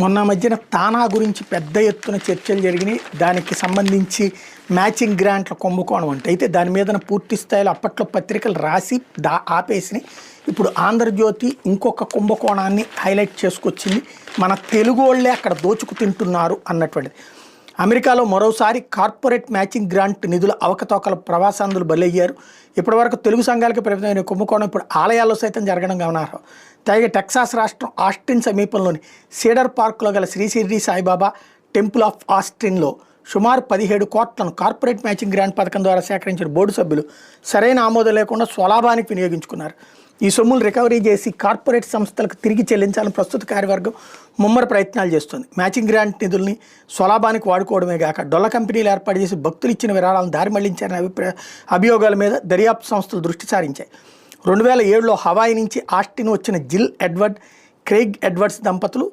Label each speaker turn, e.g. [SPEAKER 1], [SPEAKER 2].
[SPEAKER 1] మొన్న మధ్యన తానా గురించి పెద్ద ఎత్తున చర్చలు జరిగినాయి. దానికి సంబంధించి మ్యాచింగ్ గ్రాంట్ల కుంభకోణం అంటే. అయితే దాని మీద పూర్తి స్థాయిలో అప్పట్లో పత్రికలు రాసి దా ఆపేసినాయి. ఇప్పుడు ఆంధ్రజ్యోతి ఇంకొక కుంభకోణాన్ని హైలైట్ చేసుకొచ్చింది. మన తెలుగు వాళ్ళే అక్కడ దోచుకు తింటున్నారు అన్నటువంటిది. అమెరికాలో మరోసారి కార్పొరేట్ మ్యాచింగ్ గ్రాంట్ నిధుల అవకతవకల ప్రవాసాంధులు బలయ్యారు. ఇప్పటివరకు తెలుగు సంఘాలకు ప్రభుత్వమైన కుంభకోణం ఇప్పుడు ఆలయాల్లో సైతం జరగడం గమనార్హం. తాగే టెక్సాస్ రాష్ట్రం ఆస్టిన్ సమీపంలోని సీడర్ పార్కులో గల శ్రీ షిరిడి సాయిబాబా టెంపుల్ ఆఫ్ ఆస్టిన్లో సుమారు పదిహేడు కోట్లను కార్పొరేట్ మ్యాచింగ్ గ్రాంట్ పథకం ద్వారా సేకరించిన బోర్డు సభ్యులు సరైన ఆమోదం లేకుండా స్వలాభానికి వినియోగించుకున్నారు. ఈ సొమ్ములు రికవరీ చేసి కార్పొరేట్ సంస్థలకు తిరిగి చెల్లించాలని ప్రస్తుత కార్యవర్గం ముమ్మర ప్రయత్నాలు చేస్తుంది. మ్యాచింగ్ గ్రాంట్ నిధుల్ని స్వలాభానికి వాడుకోవడమే కాక డొల్ల కంపెనీలు ఏర్పాటు చేసి భక్తులు ఇచ్చిన విరాళాలను దారి మళ్ళించారనే అభిప్రాయ అభియోగాల మీద దర్యాప్తు సంస్థలు దృష్టి సారించాయి. రెండు వేల ఏడులో హవాయి నుంచి ఆస్టిన్ వచ్చిన జిల్ ఎడ్వర్డ్ క్రెయిగ్ ఎడ్వర్డ్స్ దంపతులు